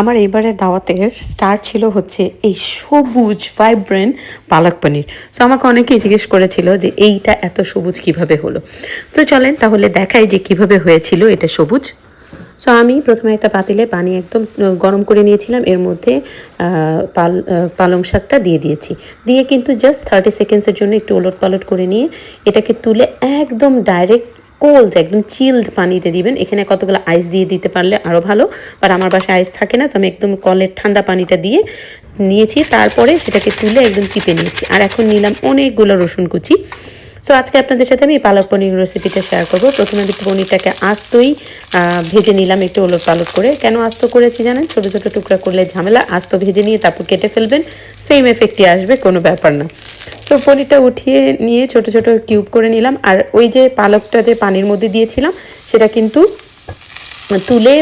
আমার এইবারের দাওয়াতের স্টার ছিল হচ্ছে এই সবুজ ভাইব্রেন্ট পালক পনির। সো আমাকে অনেকেই জিজ্ঞেস করেছিল যে এইটা এত সবুজ কীভাবে হলো? তো চলেন তাহলে দেখাই যে কীভাবে হয়েছিল এটা সবুজ। সো আমি প্রথমে একটা পাতিলে পানি একদম গরম করে নিয়েছিলাম। এর মধ্যে পাল পালং শাকটা দিয়ে দিয়েছি। দিয়ে কিন্তু জাস্ট থার্টি সেকেন্ডসের জন্য একটু ওলট পালট করে নিয়ে এটাকে তুলে একদম ডাইরেক্ট কোল্ড একদম চিল্ড পানিতে দিবেন। এখানে কতগুলো আইস দিয়ে দিতে পারলে আরও ভালো। আর আমার বাসায় আইস থাকে না, তো আমি একদম কলের ঠান্ডা পানিটা দিয়ে নিয়েছি। তারপরে সেটাকে তুলে একদম চিপে নিয়েছি। আর এখন নিলাম অনেকগুলো রসুন কুচি। সো আজকে আপনাদের সাথে আমি পালক পনির রেসিপিটা শেয়ার করব। প্রথমে আমি পনিরটাকে আস্তই ভেজে নিলাম একটু ওলট পালট করে। কেন আস্ত করেছি জানেন? ছোটো ছোটো টুকরা করলে ঝামেলা। আস্ত ভেজে নিয়ে তারপর কেটে ফেলবেন। সেম এফেক্টই আসবে, কোনো ব্যাপার না। সো পনিরটা উঠিয়ে নিয়ে ছোট ছোট কিউব করে নিলাম। আর ওই যে পালকটা যে পানির মধ্যে দিয়েছিলাম, সেটা কিন্তু তুলে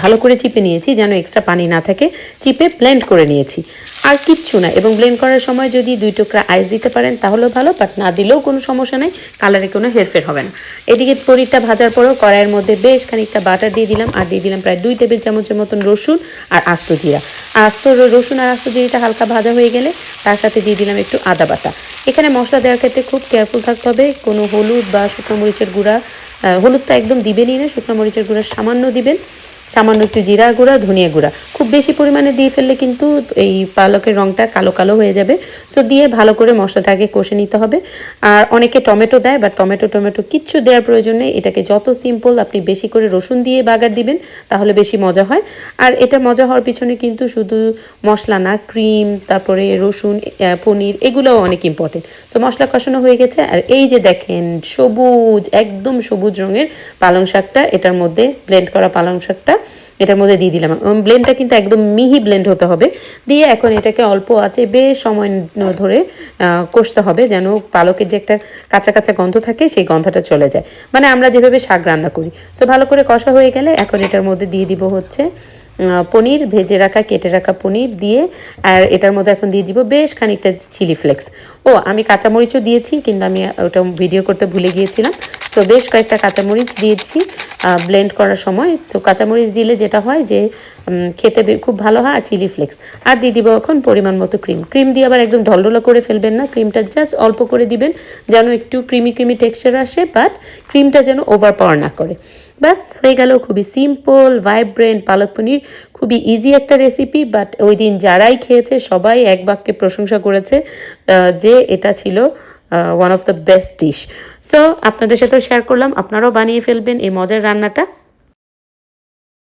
ভালো করে চিপে নিয়েছি যেন এক্সট্রা পানি না থাকে। চিপে ব্লেন্ড করে নিয়েছি। আর কিচ্ছু না, এবং ব্লেন্ড করার সময় যদি দুই টুকরা আইস দিতে পারেন তাহলেও ভালো বাট না দিলেও কোনো সমস্যা নেই কালারে কোনো হেরফের হবে না। এদিকে পনিরটা ভাজার পরেও কড়াইয়ের মধ্যে বেশ খানিকটা বাটার দিয়ে দিলাম, আর দিয়ে দিলাম প্রায় দুই টেবিল চামচের মতন রসুন আর আস্ত জিরা। আস্ত রসুন আর আস্ত জিরাটা হালকা ভাজা হয়ে গেলে তার সাথে দিয়ে দিলাম একটু আদা বাটা। এখানে মশলা দেওয়ার ক্ষেত্রে খুব কেয়ারফুল থাকতে হবে, কোনো হলুদ বা শুকনো মরিচের গুঁড়া আহ, হলুদ তো একদম দিবেনই না শুকনো মরিচের গুঁড়া সামান্য দিবেন। সামান্য একটু জিরা গুঁড়া, ধনিয়া গুঁড়া। খুব বেশি পরিমাণে দিয়ে ফেললে কিন্তু এই পালকের রঙটা কালো কালো হয়ে যাবে। সো দিয়ে ভালো করে মশলাটাকে কষে নিতে হবে। আর অনেকে টমেটো দেয় বা টমেটো টমেটো কিচ্ছু দেওয়ার প্রয়োজন নেই। এটাকে যত সিম্পল আপনি বেশি করে রসুন দিয়ে বাগার দিবেন, তাহলে বেশি মজা হয়। আর এটা মজা হওয়ার পিছনে কিন্তু শুধু মশলা না ক্রিম তারপরে রসুন পনির, এগুলোও অনেক ইম্পর্টেন্ট সো মশলা কষানো হয়ে গেছে। আর এই যে দেখেন, সবুজ, একদম সবুজ রঙের পালং শাকটা, এটার মধ্যে ব্লেন্ড করা পালং শাকটা এটার মধ্যে দিয়ে দিলাম। ব্লেন্ডটা কিন্তু একদম মিহি ব্লেন্ড হতে হবে। দিয়ে এখন এটাকে অল্প আছে বেশ সময় ধরে কষতে হবে যেন পালকের যে একটা কাঁচা কাঁচা গন্ধ থাকে সেই গন্ধটা চলে যায়। মানে আমরা যেভাবে শাক রান্না করি। সো ভালো করে কষা হয়ে গেলে এখন এটার মধ্যে দিয়ে দিব হচ্ছে পনির, ভেজে রাখা, কেটে রাখা পনির দিয়ে, আর এটার মধ্যে এখন দিয়ে দিব বেশ খানিকটা চিলি ফ্লেক্স ও, আমি কাঁচামরিচও দিয়েছি, কিন্তু আমি ওটা ভিডিও করতে ভুলে গিয়েছিলাম। সো বেশ কয়েকটা কাঁচামরিচ দিয়েছি। ব্লেন্ড করার সময়। তো কাঁচামরিচ দিলে যেটা হয় যে খেতে খুব ভালো হয় আর চিলি ফ্লেক্স আর দিয়ে দিব এখন পরিমাণ মতো ক্রিম ক্রিম দিয়ে আবার একদম ঢলঢলা করে ফেলবেন না। ক্রিমটা জাস্ট অল্প করে দিবেন, যেন একটু ক্রিমি ক্রিমি টেক্সচার আসে বাট ক্রিমটা যেন ওভার পাওয়ার না করে। ব্যাস, হয়ে গেল খুবই সিম্পল ভাইব্রেন্ট পালক পনির। খুবই ইজি একটা রেসিপি বাট ওই দিন যারাই খেয়েছে, সবাই এক বাক্যে প্রশংসা করেছে যে এটা ছিল one of the best dish so আপনাদের সাথেও শেয়ার করলাম, আপনারাও বানিয়ে ফেলবেন এই মজার রান্নাটা।